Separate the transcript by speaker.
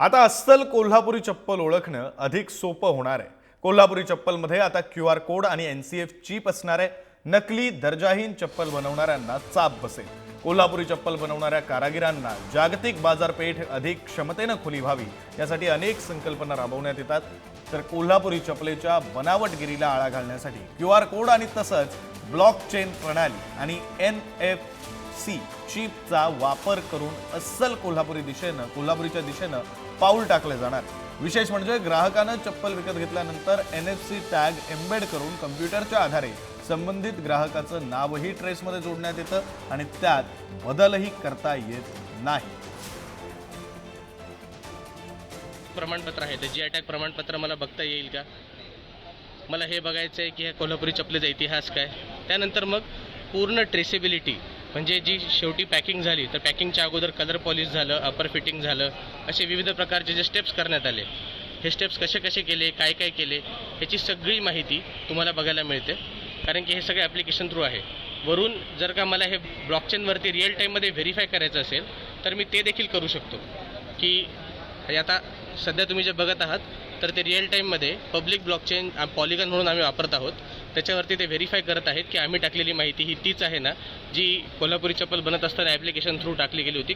Speaker 1: आता अस्सल कोल्हापुरी चप्पल ओळखणं अधिक सोपं होणार आहे. कोल्हापुरी चप्पलमध्ये आता क्यू आर कोड आणि एन सी एफ चीप असणार आहे. नकली दर्जाहीन चप्पल बनवणाऱ्यांना चाप बसेल. कोल्हापुरी चप्पल बनवणाऱ्या कारागिरांना जागतिक बाजारपेठ अधिक क्षमतेनं खुली व्हावी यासाठी अनेक संकल्पना राबवण्यात येतात. तर कोल्हापुरी चपलेच्या बनावटगिरीला आळा घालण्यासाठी क्यू आर कोड आणि तसंच ब्लॉकचेन प्रणाली आणि एन एफ सी चीपचा वापर करून अस्सल कोल्हापुरी दिशेनं कोल्हापुरीच्या दिशेनं पाऊल टाकले जाणार. विशेष म्हणजे ग्राहकानं चप्पल विकत घेतल्यानंतर N F C tag embed करून कम्प्युटरच्या आधारे संबंधित ग्राहकाचं नावही ट्रेसमध्ये जोडण्यात येतं आणि त्यात बदलही करता येत नाही.
Speaker 2: प्रमाणपत्र आहे. तर जी अटॅक प्रमाणपत्र मला बघता येईल का? मला हे बघायचं आहे की ह्या कोल्हापुरी चपलेचा इतिहास काय? त्यानंतर मग पूर्ण ट्रेसेबिलिटी म्हणजे जी शेवटी पॅकिंग झाली तर पॅकिंगच्या अगोदर कलर पॉलिश झालं अपर फिटिंग झालं असे विविध प्रकारचे जे स्टेप्स करण्यात आले हे स्टेप्स कसे कसे केले काय काय केले ह्याची सगळी माहिती तुम्हाला बघायला मिळते. कारण की हे सगळे ॲप्लिकेशन थ्रू आहे. वरून जर का मला हे ब्लॉकचेनवरती रिअल टाईममध्ये व्हेरीफाय करायचं असेल तर मी ते देखील करू शकतो. की आता सध्या तुम्ही जे बघत आहात तर ते रिअल टाईममध्ये पब्लिक ब्लॉकचेन पॉलिगन म्हणून आम्ही वापरत आहोत. त्याच्यावरती ते व्हेरीफाय करत आहेत की आम्ही टाकलेली माहिती ही तीच आहे ना जी कोल्हापुरी चप्पल बनत असताना ॲप्लिकेशन थ्रू टाकली गेली होती.